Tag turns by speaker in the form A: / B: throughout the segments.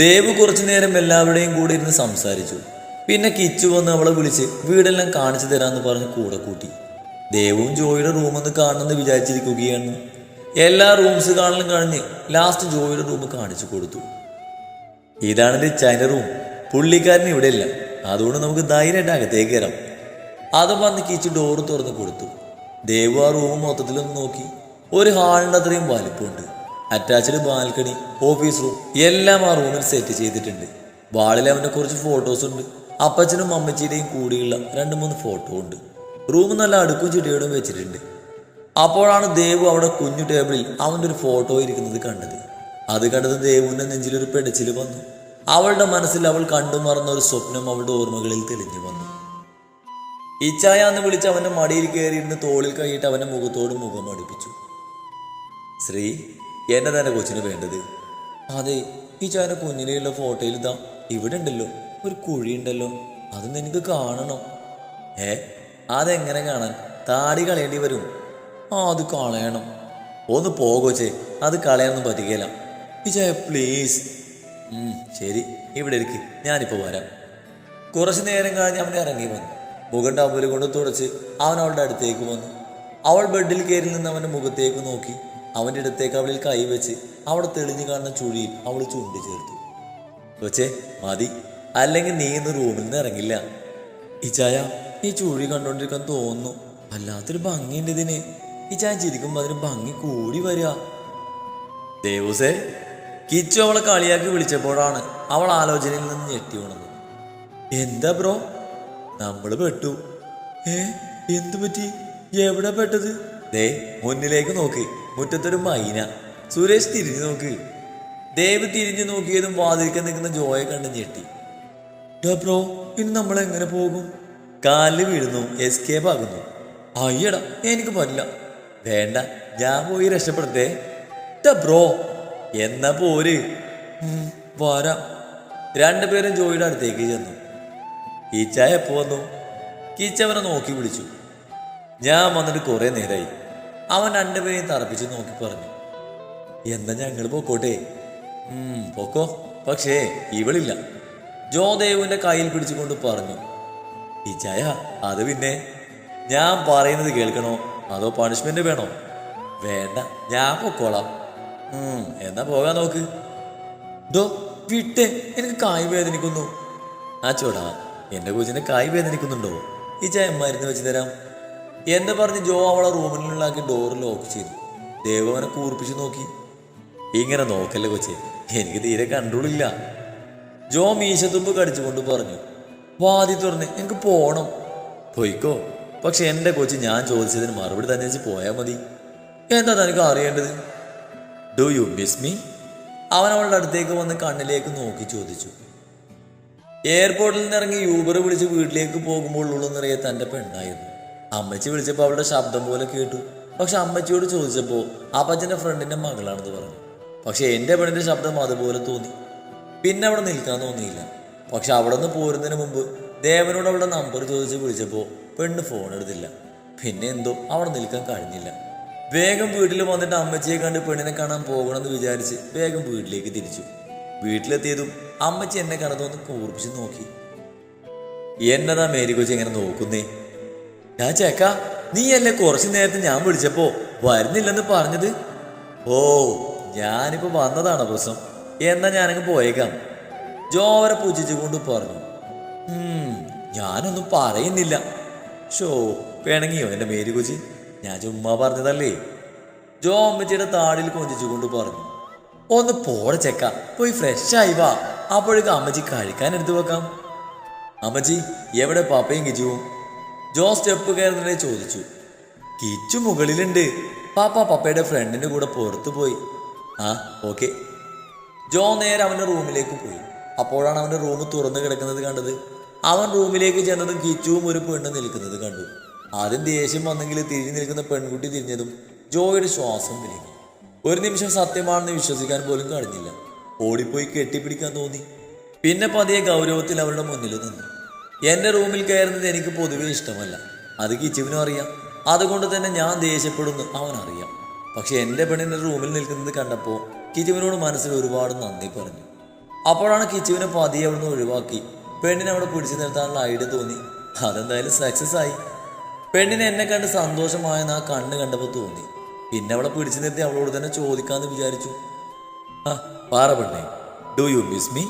A: ദേവ് കുറച്ചു നേരം എല്ലാവരുടെയും കൂടെ ഇരുന്ന് സംസാരിച്ചു. പിന്നെ കിച്ചു വന്ന് അവളെ വിളിച്ച് വീടെല്ലാം കാണിച്ചു തരാമെന്ന് പറഞ്ഞ് കൂടെ കൂട്ടി. ദേവും ജോയിയുടെ റൂമൊന്ന് കാണണമെന്ന് വിചാരിച്ചിരിക്കുകയാണ്. എല്ലാ റൂംസ് കാണലും കഴിഞ്ഞ് ലാസ്റ്റ് ജോയിയുടെ റൂം കാണിച്ചു കൊടുത്തു. ഇതാണ് റിച്ചാന്റെ റൂം പുള്ളിക്കാരൻ ഇവിടെ ഇല്ല അതുകൊണ്ട് നമുക്ക് ധൈര്യമായിട്ട് അകത്തേക്ക് കയറാം. അത് പറഞ്ഞ് കിച്ചു ഡോറ് തുറന്ന് കൊടുത്തു. ദേവു ആ റൂം മൊത്തത്തിലൊന്ന് നോക്കി. ഒരു ഹാളിന്റെ അത്രയും വലിപ്പമുണ്ട്. അറ്റാച്ച്ഡ് ബാൽക്കണി ഓഫീസ് റൂം എല്ലാം ആ റൂമിൽ സെറ്റ് ചെയ്തിട്ടുണ്ട്. വാളിൽ അവന്റെ കുറച്ച് ഫോട്ടോസ് ഉണ്ട്. അപ്പച്ചനും അമ്മച്ചിയുടെയും കൂടിയുള്ള രണ്ട് മൂന്ന് ഫോട്ടോ ഉണ്ട്. റൂം നല്ല അടുക്കും ചെടിയോടും വെച്ചിട്ടുണ്ട്. അപ്പോഴാണ് ദേവു അവിടെ കുഞ്ഞു ടേബിളിൽ അവന്റെ ഒരു ഫോട്ടോ ഇരിക്കുന്നത് കണ്ടത്. അത് കണ്ടത് ദേവുവിന്റെ നെഞ്ചിലൊരു പെടച്ചിൽ വന്നു. അവളുടെ മനസ്സിൽ അവൾ കണ്ടു മറന്ന ഒരു സ്വപ്നം അവളുടെ ഓർമ്മകളിൽ തെളിഞ്ഞു വന്നു. ഇച്ചായ എന്ന് വിളിച്ച് അവന്റെ മടിയിൽ കയറിയിരുന്ന് തോളിൽ കൈയിട്ട് അവന്റെ മുഖത്തോട് മുഖം അടുപ്പിച്ചു ശ്രീ എന്നെ തന്നെ കൊച്ചിന് വേണ്ടത്. അതെ ഈ ചാന കുഞ്ഞിലെയുള്ള ഫോട്ടോയിൽ ഇതാ ഇവിടെ ഉണ്ടല്ലോ ഒരു കുഴി ഉണ്ടല്ലോ അത് നിനക്ക് കാണണം. ഏ അതെങ്ങനെ കാണാൻ? താടി കളയേണ്ടി വരും. ആ അത് കളയണം. ഒന്ന് പോകോച്ചേ അത് കളയാനൊന്നും പറ്റിക്കല ഈ ചായ പ്ലീസ് ശരി ഇവിടെ ഇരിക്ക് ഞാനിപ്പോൾ വരാം. കുറച്ച് നേരം കഴിഞ്ഞ് അവൻ ഇറങ്ങി വന്നു. മുഖം ടവൽ കൊണ്ട് തുടച്ച് അവൻ അവളുടെ അടുത്തേക്ക് വന്നു. അവൾ ബെഡിൽ കയറി നിന്ന് അവന്റെ മുഖത്തേക്ക് നോക്കി. അവന്റെ അടുത്തേക്ക് അവളിൽ കൈവച്ച് അവിടെ തെളിഞ്ഞു കാണുന്ന ചുഴിയിൽ അവൾ ചൂണ്ടി ചേർത്തു കൊച്ചേ മതി. അല്ലെങ്കിൽ നീ ഇന്ന് റൂമിൽ നിന്ന് ഇറങ്ങില്ല. ഈ ഈ ചുഴി കണ്ടോണ്ടിരിക്കാൻ തോന്നുന്നു. വല്ലാത്തൊരു ഭംഗിയുണ്ട് ഇതിന്. ഈ ചിരിക്കുമ്പോൾ അതിന് ഭംഗി കൂടി വരിക ദേവൂസേ കിച്ചു അവളെ കളിയാക്കി വിളിച്ചപ്പോഴാണ് അവൾ ആലോചനയിൽ നിന്ന് ഞെട്ടി ഉണർന്നത്. എന്താ ബ്രോ? നമ്മൾ പെട്ടു. ഏ? എന്തു പറ്റി എവിടെ പെട്ടത്? ദേ മുന്നിലേക്ക് നോക്ക്. മുറ്റത്തൊരു മൈന. സുരേഷ് തിരിഞ്ഞു നോക്ക്. ദേവ് തിരിഞ്ഞു നോക്കിയതും വാതിൽക്കാൻ നിൽക്കുന്ന ജോയെ കണ്ട് ഞെട്ടി. ഡോ ബ്രോ ഇനി നമ്മൾ എങ്ങനെ പോകും? കാലിൽ വീഴുന്നു എസ്കേപ്പ് ആകുന്നു അയ്യടാ എനിക്ക് പറ്റില്ല. വേണ്ട ഞാൻ പോയി രക്ഷപ്പെടുത്തേ. "ഡാ ബ്രോ എന്നാ പോര്? "ഉം, വരാം. രണ്ടുപേരും ജോയിയുടെ അടുത്തേക്ക് ചെന്നു. ഈച്ചായ എപ്പോ വന്നു? കീച്ചവനെ നോക്കി വിളിച്ചു. ഞാൻ വന്നിട്ട് കുറെ നേരമായി അവൻ രണ്ടുപേരെയും തറപ്പിച്ച് നോക്കി പറഞ്ഞു എന്താ ഞങ്ങൾ പോക്കോട്ടെ? പൊക്കോ. പക്ഷേ ഇവളില്ല. ജോദേവിന്റെ കയ്യിൽ പിടിച്ചുകൊണ്ട് പറഞ്ഞു ഈച്ചായ അത് പിന്നെ ഞാൻ പറയുന്നത് കേൾക്കണോ? അതോ പണിഷ്മെന്റ് വേണോ? വേണ്ട ഞാൻ പൊക്കോളാം. എന്നാ പോകാൻ നോക്ക്. ദോ വിട്ടേ. എനിക്ക് കായ് വേദനിക്കുന്നു. ആ ചോടാ എന്റെ കൊച്ചിന്റെ കായ് വേദനിക്കുന്നുണ്ടോ? ഈ ചായ മരുന്ന് വെച്ച് തരാം. എന്ന് പറഞ്ഞ് ജോ അവളെ റൂമിനുള്ളിലാക്കി ഡോർ ലോക്ക് ചെയ്തു. ദേവ് അവനെ കൂർപ്പിച്ച് നോക്കി. ഇങ്ങനെ നോക്കല്ലേ കൊച്ചേ എനിക്ക് തീരെ കൺട്രോളില്ല. ജോ മീശത്തുമ്പ് കടിച്ചുകൊണ്ട് പറഞ്ഞു വാതി തുറന്ന് എനിക്ക് പോകണം പൊയ്ക്കോ പക്ഷെ എന്റെ കൊച്ചു ഞാൻ ചോദിച്ചതിന് മറുപടി തന്നെ വെച്ച് പോയാൽ മതി. എന്താ തനിക്ക് അറിയേണ്ടത്? ഡു യു മിസ് മീ അവൻ അവളുടെ അടുത്തേക്ക് വന്ന് കണ്ണിലേക്ക് നോക്കി ചോദിച്ചു. എയർപോർട്ടിൽ നിന്ന് ഇറങ്ങി യൂബർ വിളിച്ച് വീട്ടിലേക്ക് പോകുമ്പോൾ ഉള്ളു നിറയെ തന്റെ പെണ്ണായിരുന്നു. അമ്മച്ചി വിളിച്ചപ്പോൾ അവളുടെ ശബ്ദം പോലെ കേട്ടു. പക്ഷെ അമ്മച്ചിയോട് ചോദിച്ചപ്പോൾ ആ അപ്പച്ചന്റെ ഫ്രണ്ടിന്റെ മകളാണെന്ന് പറഞ്ഞു. പക്ഷെ എന്റെ പെണ്ണിന്റെ ശബ്ദം അതുപോലെ തോന്നി. പിന്നെ അവിടെ നിൽക്കാൻ തോന്നിയില്ല. പക്ഷെ അവിടെ നിന്ന് പോരുന്നതിന് മുമ്പ് ദേവനോട് അവളുടെ നമ്പർ ചോദിച്ച് വിളിച്ചപ്പോൾ പെണ്ണ് ഫോൺ എടുത്തില്ല. പിന്നെ എന്തോ അവിടെ നിൽക്കാൻ കഴിഞ്ഞില്ല. വേഗം വീട്ടിൽ വന്നിട്ട് അമ്മച്ചിയെ കണ്ട് പെണ്ണിനെ കാണാൻ പോകണമെന്ന് വിചാരിച്ച് വേഗം വീട്ടിലേക്ക് തിരിച്ചു. വീട്ടിലെത്തിയതും അമ്മച്ചി എന്നെ കണ്ടതൊന്ന് കൂർപ്പിച്ച് നോക്കി. എന്നതാ മേരി കൊച്ചി ഇങ്ങനെ നോക്കുന്നേ? ഞാൻ ചേക്ക നീ അല്ലേ കുറച്ചു നേരത്തെ ഞാൻ വിളിച്ചപ്പോ വരുന്നില്ലെന്ന് പറഞ്ഞത്? ഓ ഞാനിപ്പോ വന്നതാണ് പ്രശ്നം. എന്നാ ഞാനങ്ങ് പോയേക്കാം. ജോവരെ പൂജിച്ചുകൊണ്ട് പറഞ്ഞു. "ഉം, ഞാനൊന്നും പറയുന്നില്ല. ഷോ പിണങ്ങിയോ എന്റെ മേരി കൊച്ചി? ഞാൻ ചുമ്മാ പറഞ്ഞതല്ലേ? ജോ അമ്മച്ചിയുടെ താടിൽ കൊഞ്ചിച്ചുകൊണ്ട് പറഞ്ഞു. ഒന്ന് പോടെ ചെക്ക പോയി ഫ്രഷ് ആയി വാ. അപ്പോഴേക്കും അമ്മച്ചി കഴിക്കാൻ എടുത്തു വെക്കാം. അമ്മച്ചി എവിടെ പാപ്പയും കിച്ചുവും ജോ സ്റ്റെപ്പ് കയറുന്നതിനെ ചോദിച്ചു കിച്ചു മുകളിലുണ്ട്. പാപ്പ പപ്പയുടെ ഫ്രണ്ടിന്റെ കൂടെ പുറത്തു പോയി. ആ ഓക്കെ. ജോ നേരെ അവന്റെ റൂമിലേക്ക് പോയി. അപ്പോഴാണ് അവന്റെ റൂം തുറന്നു കിടക്കുന്നത് കണ്ടത്. അവൻ റൂമിലേക്ക് ചെന്നതും കിച്ചുവും ഒരു പെണ്ണ് നിൽക്കുന്നത് കണ്ടു. ആദ്യം ദേഷ്യം വന്നെങ്കിൽ തിരിഞ്ഞു നിൽക്കുന്ന പെൺകുട്ടി തിരിഞ്ഞതും ജോയുടെ ശ്വാസം വിലങ്ങി. ഒരു നിമിഷം സത്യമാണെന്ന് വിശ്വസിക്കാൻ പോലും കഴിഞ്ഞില്ല. ഓടിപ്പോയി കെട്ടിപ്പിടിക്കാൻ തോന്നി. പിന്നെ പതിയെ ഗൗരവത്തിൽ അവരുടെ മുന്നിൽ നിന്നു. എന്റെ റൂമിൽ കയറുന്നത് എനിക്ക് പൊതുവെ ഇഷ്ടമല്ല. അത് കിച്ചുവിനും അറിയാം. അതുകൊണ്ട് തന്നെ ഞാൻ ദേഷ്യപ്പെടുന്നു. അവൻ അറിയാം പക്ഷെ എന്റെ പെണ്ണിന്റെ റൂമിൽ നിൽക്കുന്നത് കണ്ടപ്പോൾ കിച്ചുവിനോട് മനസ്സിൽ ഒരുപാട് നന്ദി പറഞ്ഞു. അപ്പോഴാണ് കിച്ചുവിനെ പതിയെ അവിടുന്ന് ഒഴിവാക്കി. പെണ്ണിനെ അവിടെ പിടിച്ചു നിർത്താനുള്ള ഐഡിയ തോന്നി. അതെന്തായാലും സക്സസ് ആയി. പെണ്ണിനെ എന്നെ കണ്ട് സന്തോഷമായെന്ന് ആ കണ്ണ് കണ്ടപ്പോൾ തോന്നി. പിന്നെ അവളെ പിടിച്ചു നിർത്തി അവളോട് തന്നെ ചോദിക്കാമെന്ന് വിചാരിച്ചു. ആ പാറ പെണ്ണേ ഡു യു മിസ് മീ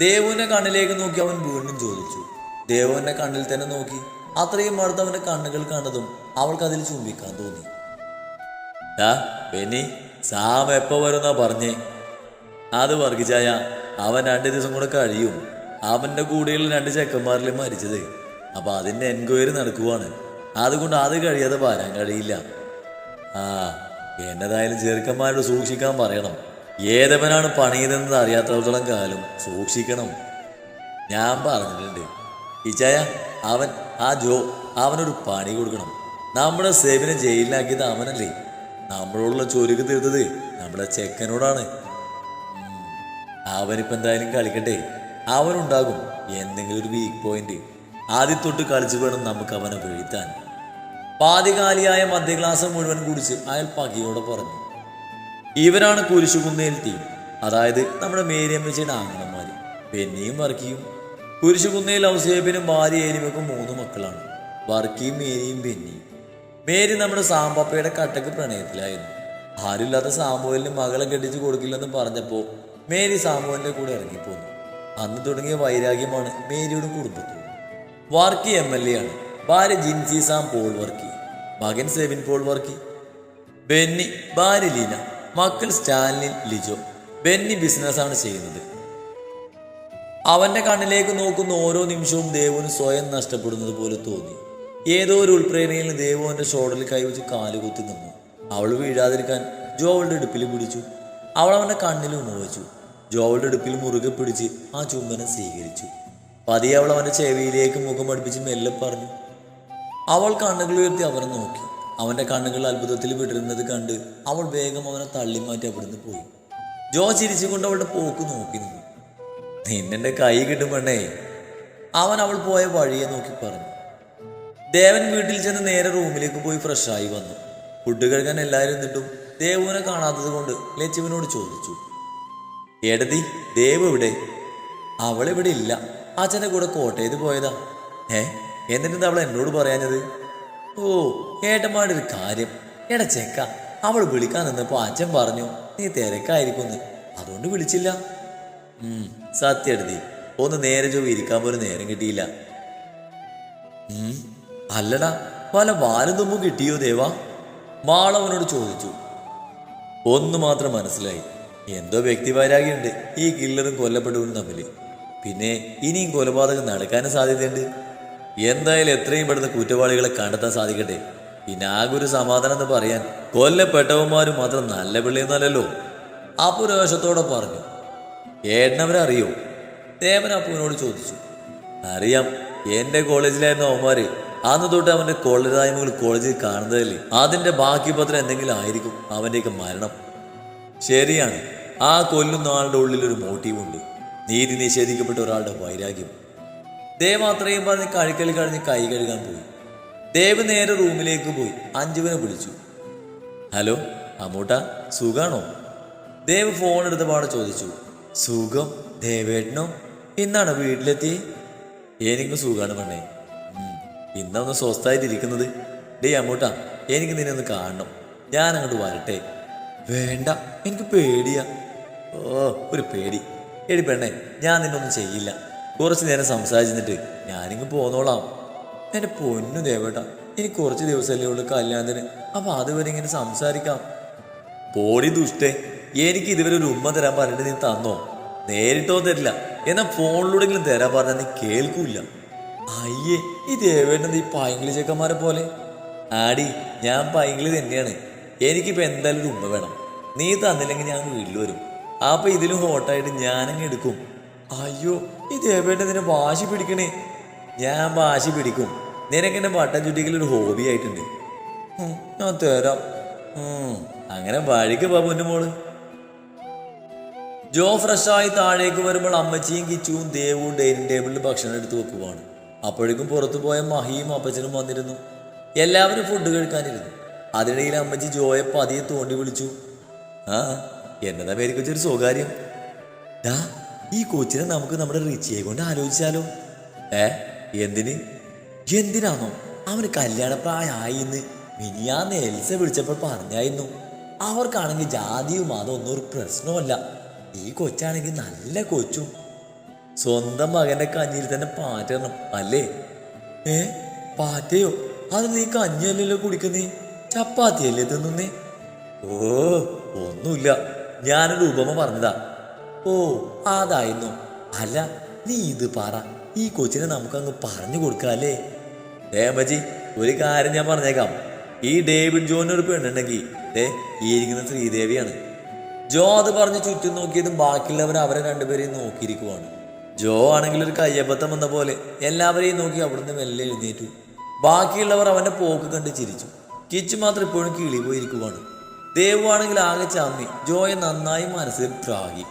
A: ദേവുവിന്റെ കണ്ണിലേക്ക് നോക്കി അവൻ വീണ്ടും ചോദിച്ചു ദേവുവിന്റെ കണ്ണിൽ തന്നെ നോക്കി. അത്രയും അടുത്ത് അവന്റെ കണ്ണുകൾ കണ്ടതും അവൾക്ക് അതിൽ ചുംബിക്കാൻ തോന്നി. ആ ബെന്നി സാം എപ്പോ വരുന്നാ പറഞ്ഞേ? അത് വർഗിച്ചായ അവൻ രണ്ട് ദിവസം കൂടെ കഴിയും. അവന്റെ കൂടെയുള്ള രണ്ട് ചെക്കന്മാരിലും മരിച്ചത്. അപ്പൊ അതിന്റെ എൻക്വയറി നടക്കുവാണ്. അതുകൊണ്ട് അത് കഴിയാതെ വരാൻ കഴിയില്ല. ആ എന്നതായാലും ചെറുക്കന്മാരോട് സൂക്ഷിക്കാൻ പറയണം. ഏതവനാണ് പണിയതെന്ന് അറിയാത്തടത്തോളം കാലം സൂക്ഷിക്കണം. ഞാൻ പറഞ്ഞിട്ടുണ്ട്. ഇച്ചായ അവൻ ആ ജോ അവനൊരു പണി കൊടുക്കണം. നമ്മുടെ സേവിനെ ജയിലിലാക്കിയത് അവനല്ലേ. നമ്മളോടുള്ള ചൊരുക്ക് തീർത്തത് നമ്മുടെ ചെക്കനോടാണ്. അവനിപ്പോൾ എന്തായാലും കളിക്കട്ടെ. അവനുണ്ടാകും എന്തെങ്കിലും ഒരു വീക്ക് പോയിന്റ് ആദ്യത്തൊട്ട് കളിച്ചു വേണം നമുക്ക് അവനെ വീഴ്ത്താൻ. പാതികാലിയായ മധ്യക്ലാസ് മുഴുവൻ കുടിച്ച് അയാൾ പകിയോടെ പറഞ്ഞു. ഇവരാണ് കുരിശുകുന്നേൽ ടീം അതായത് നമ്മുടെ മേരിയമ്മച്ചിയുടെ ആംഗണന്മാര് ബെന്നിയും വർക്കിയും. കുരിശുകുന്നേൽ ഔസേബിനും ഭാര്യ ഏലിമക്കും മൂന്ന് മക്കളാണ്. വർക്കിയും മേരിയും ബെന്നിയും മേരി നമ്മുടെ സാമ്പാപ്പയുടെ കട്ടക്ക് പ്രണയത്തിലായിരുന്നു. ആരുമില്ലാത്ത സാമുവലിന് മകളെ കെട്ടിച്ചു കൊടുക്കില്ലെന്ന് പറഞ്ഞപ്പോൾ മേരി സാമുവലിന്റെ കൂടെ ഇറങ്ങിപ്പോന്നു. അന്ന് തുടങ്ങിയ വൈരാഗ്യമാണ് മേരിയുടെ കുടുംബത്തോട് വാർക്കി എം എൽ എ ആണ്. ഭാര്യ ജിൻസി സാം പോൾ വർക്കി. മകൻ സെവിൻ പോൾ വർക്കി. ബെന്നി ഭാര്യ ലീന. മക്കൾ സ്റ്റാലിൻ ലിജോ. ബെന്നി ബിസിനസ്സാണ് ചെയ്യുന്നത്. അവന്റെ കണ്ണിലേക്ക് നോക്കുന്ന ഓരോ നിമിഷവും ദേവുന് സ്വയം നഷ്ടപ്പെടുന്നത് പോലെ തോന്നി. ഏതോ ഒരു ഉൾപ്രേരണയിൽ ദേവു അവന്റെ ഷോൾഡറിൽ കൈവച്ച് കാലുകുത്തി നിന്നു. അവൾ വീഴാതിരിക്കാൻ ജോ അവളുടെ ഇടുപ്പിൽ പിടിച്ചു. അവൾ അവന്റെ കണ്ണിൽ ഉമ്മവച്ചു ജോ അവളുടെ ഇടുപ്പിൽ മുറുകെ പിടിച്ച് ആ ചുംബനം സ്വീകരിച്ചു. പതിയെ അവൾ അവന്റെ ചെവിയിലേക്ക് മുഖം അടുപ്പിച്ച് മെല്ലെ പറഞ്ഞു. അവൾ കണ്ണുകൾ ഉയർത്തി അവനെ നോക്കി. അവന്റെ കണ്ണുകൾ അത്ഭുതത്തിൽ വിടരുന്നത് കണ്ട് അവൾ വേഗം അവനെ തള്ളി മാറ്റി അവിടുന്ന് പോയി. ജോ ചിരിച്ചുകൊണ്ട് അവളുടെ പോക്ക് നോക്കി നിന്നു. നിന്നെ കൈ കിട്ടും പെണ്ണേ. അവൻ അവൾ പോയ വഴിയെ നോക്കി പറഞ്ഞു. ദേവൻ വീട്ടിൽ ചെന്ന് നേരെ റൂമിലേക്ക് പോയി ഫ്രഷായി വന്നു. ഫുഡ് കഴിക്കാൻ എല്ലാവരും നിന്നിട്ടും ദേവുവിനെ കാണാത്തത് കൊണ്ട് ലച്ചുവിനോട് ചോദിച്ചു. എടതി ദേവ് എവിടെ? അവളിവിടെ ഇല്ല. അച്ഛന്റെ കൂടെ കോട്ടയത്ത് പോയതാ. ഏ? എന്നിട്ട് അവൾ എന്നോട് പറയാഞ്ഞത്? ഓ ഏട്ടന്മാരുടെ ഒരു കാര്യം. എടാ ചെക്ക അവൾ വിളിക്കാൻ നിന്നപ്പോ അച്ഛൻ പറഞ്ഞു നീ തിരക്കായിരിക്കുന്ന്. അതുകൊണ്ട് വിളിച്ചില്ല. ഉം സത്യം എടതി ഒന്ന് നേരെ ചോ ഇരിക്കാൻ പോലും നേരം കിട്ടിയില്ല. അല്ലടാ പല വാലും തുമ്പും കിട്ടിയോ ദേവാ? മാളവനോട് ചോദിച്ചു. ഒന്ന് മാത്രം മനസ്സിലായി എന്തോ വ്യക്തിവൈരാഗ്യമുണ്ട് ഈ കില്ലറും കൊല്ലപ്പെട്ടവരും തമ്മിൽ പിന്നെ ഇനിയും കൊലപാതകം നടക്കാനും സാധ്യതയുണ്ട്. എന്തായാലും എത്രയും പെടുന്ന കുറ്റവാളികളെ കണ്ടെത്താൻ സാധിക്കട്ടെ. ഒരു സമാധാനം എന്ന് പറയാൻ കൊല്ലപ്പെട്ടവന്മാരും മാത്രം നല്ല പിള്ളയൊന്നല്ലല്ലോ അപ്പുരോഷത്തോടെ പറഞ്ഞു ഏട്ടനവരെ അറിയോ? ദേവൻ അപ്പുവിനോട് ചോദിച്ചു അറിയാം എന്റെ കോളേജിലായിരുന്നു അവന്മാര്. അന്ന് തൊട്ട് അവന്റെ കൊള്ളരായ്മകൾ കോളേജിൽ കാണുന്നതല്ലേ. അതിന്റെ ബാക്കി പത്രം എന്തെങ്കിലും ആയിരിക്കും അവന്റെയൊക്കെ മരണം. ശരിയാണ്. ആ കൊല്ലുന്ന ആളുടെ ഉള്ളിൽ ഒരു മോട്ടീവുണ്ട് നീതി നിഷേധിക്കപ്പെട്ട ഒരാളുടെ വൈരാഗ്യം. ദേവ് അത്രയും പറഞ്ഞ് കഴിക്കൽ കഴിഞ്ഞ് കൈ കഴുകാൻ പോയി. ദേവ് നേരെ റൂമിലേക്ക് പോയി. അഞ്ജുവിനെ വിളിച്ചു. ഹലോ അമ്മൂട്ട സുഖാണോ? ദേവ് ഫോൺ എടുത്ത പാടെ ചോദിച്ചു. സുഖം ദേവേട്ടനോ? ഇന്നാണ് വീട്ടിലെത്തി എനിക്ക് സുഖാണ് പെണ്ണേ. ഇന്നൊന്ന് സ്വസ്ഥായിട്ടിരിക്കുന്നത് ഡേ അമ്മൂട്ട എനിക്ക് നിന്നെ ഒന്ന് കാണണം. ഞാൻ അങ്ങോട്ട് വരട്ടെ. വേണ്ട എനിക്ക് പേടിയാ. ഓ ഒരു പേടി. എടി പെണ്ണേ ഞാൻ നിന്നൊന്നും ചെയ്യില്ല. കുറച്ച് നേരം സംസാരിച്ചിട്ട് ഞാനിങ്ങ് പോന്നോളാം. എന്റെ പൊന്നു ദേവേട്ട ഇനി കുറച്ച് ദിവസമല്ലേ ഉള്ളൂ കല്യാണത്തിന്. അപ്പൊ അതുവരെ ഇങ്ങനെ സംസാരിക്കാം. പോടി ദുഷ്ടേ എനിക്ക് ഇതുവരെ ഒരു ഉമ്മ തരാൻ പറഞ്ഞിട്ട് നീ തന്നോ? നേരിട്ടോ തരില്ല. എന്നാ ഫോണിലൂടെങ്കിലും തരാൻ പറഞ്ഞാൽ നീ കേൾക്കൂല അയ്യേ ഈ ദേവേട്ടൻ ഈ പൈങ്കിളി ചെക്കന്മാരെ പോലെ? ആടി ഞാൻ പൈങ്കിളി തന്നെയാണ്. എനിക്കിപ്പോ എന്തായാലും ഒരു ഉമ്മ വേണം. നീ തന്നില്ലെങ്കിൽ ഞാൻ വീട്ടിൽ വരും. അപ്പൊ ഇതിലും ഹോട്ടായിട്ട് ഞാനങ്ങ് എടുക്കും. അയ്യോ ഈ ദേവേട്ടൻ നിന്നെ വാശി പിടിക്കണേ? ഞാൻ വാശി പിടിക്കും. നിനക്കെന്നെ വട്ടം ചുറ്റിക്കൽ ഒരു ഹോബി ആയിട്ടുണ്ട്. ഞാൻ തരാം. അങ്ങനെ വഴിക്ക് പോ മോൾ. ജോ ഫ്രഷായി താഴേക്ക് വരുമ്പോൾ അമ്മച്ചിയും കിച്ചുവും ദേവും ഡൈനിങ് ടേബിളിൽ ഭക്ഷണം എടുത്തു വെക്കുവാണ്. അപ്പോഴേക്കും പുറത്തു പോയ മഹിയും അപ്പച്ചനും വന്നിരുന്നു. എല്ലാവരും ഫുഡ് കഴിക്കാനിരുന്നു. അതിനിടയിൽ അമ്മച്ചി ജോയെ പതിയെ തോണ്ടി വിളിച്ചു. ആ എന്നതാ പേരിക്കൊച്ചൊരു സ്വകാര്യം? ഡാ ഈ കോച്ചിനെ നമുക്ക് നമ്മുടെ റിച്ചിയെ കൊണ്ട് ആലോചിച്ചാലോ? ഏ? എന്തിന്? എന്തിനാണോ അവന് കല്യാണപ്രായമായി എന്ന് മിനിയാന്ന് എൽസ വിളിച്ചപ്പോൾ പറഞ്ഞായിരുന്നു. അവർക്കാണെങ്കിൽ ജാതിയും അതൊന്നും ഒരു പ്രശ്നമല്ല ഈ കൊച്ചാണെങ്കിൽ നല്ല കൊച്ചും. സ്വന്തം മകന്റെ കഞ്ഞിയിൽ തന്നെ പാറ്റണം അല്ലേ? ഏ? പാറ്റയോ? അത് നീ കഞ്ഞിയല്ലല്ലോ കുടിക്കുന്നേ? ചപ്പാത്തിയല്ലേ തിന്നുന്നേ? ഓ ഒന്നുമില്ല. ഞാനൊരു ഉപമ പറഞ്ഞതാ. ഓ അതായിരുന്നു. അല്ല നീ ഇത് പറ. ഈ കൊച്ചിനെ നമുക്ക് നമുക്കങ്ങ് പറഞ്ഞു കൊടുക്കാല്ലേ ദേമജി ഒരു കാര്യം ഞാൻ പറഞ്ഞേക്കാം. ഈ ഡേവിഡ് ജോന് ഒരു പെണ്ണുണ്ടെങ്കിൽ ഏ ഈ ഇരിക്കുന്ന ശ്രീദേവിയാണ്. ജോ അത് പറഞ്ഞ് ചുറ്റും നോക്കിയതും ബാക്കിയുള്ളവർ അവരെ രണ്ടുപേരെയും നോക്കിയിരിക്കുവാണ്. ജോ ആണെങ്കിൽ ഒരു കയ്യബദ്ധം വന്ന പോലെ എല്ലാവരെയും നോക്കി അവിടുന്ന് മെല്ലെ എഴുന്നേറ്റു. ബാക്കിയുള്ളവർ അവന്റെ പോക്ക് കണ്ട് ചിരിച്ചു. കിച്ചു മാത്രം ഇപ്പോഴും കിളി പോയിരിക്കുവാണ്. ദേവു ആണെങ്കിൽ ആകെ ചമ്മി. ജോയെ നന്നായി മനസ്സിൽ പ്രാഗി